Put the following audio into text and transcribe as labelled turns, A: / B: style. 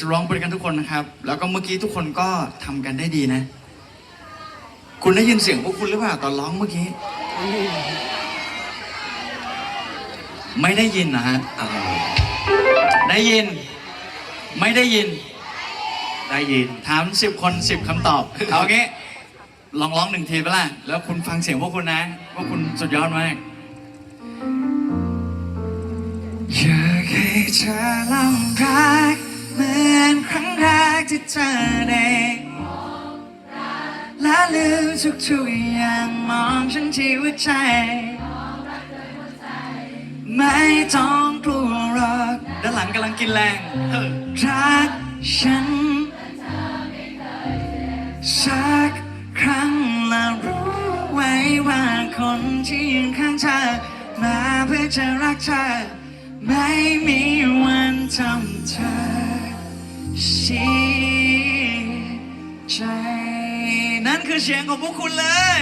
A: จะร้องไปกันทุกคนนะครับ แล้วก็เมื่อกี้ทุกคนก็ทำกันได้ดีนะ คุณได้ยินเสียงพวกคุณหรือเปล่าตอนร้องเมื่อกี้ ไม่ได้ยินนะฮะ
B: ได้
A: ยิน ไม่ได้ยิน
B: ได้ยิน
A: ถามสิบคนสิบคำตอบ เอางี้ลองร้องหนึ่งทีไปล่ะ แล้วคุณฟังเสียงพวกคุณนะ ว่าคุณสุดยอดมากอยากให้เธอลอ ที่เจอเด็กและลืมทุกๆอย่างมองฉันที่หัวใจ ไม่ต้องกลัวหรอกด้านหลังกำลังกินแรงรักฉันสักครั้งและรู้ไว้ว่าคนที่ยืนข้างเธอมาเพื่อจะรักเธอ ไม่มีวันทำเธอ เสียใจ นั่นคือเสียงของพวกคุณเลย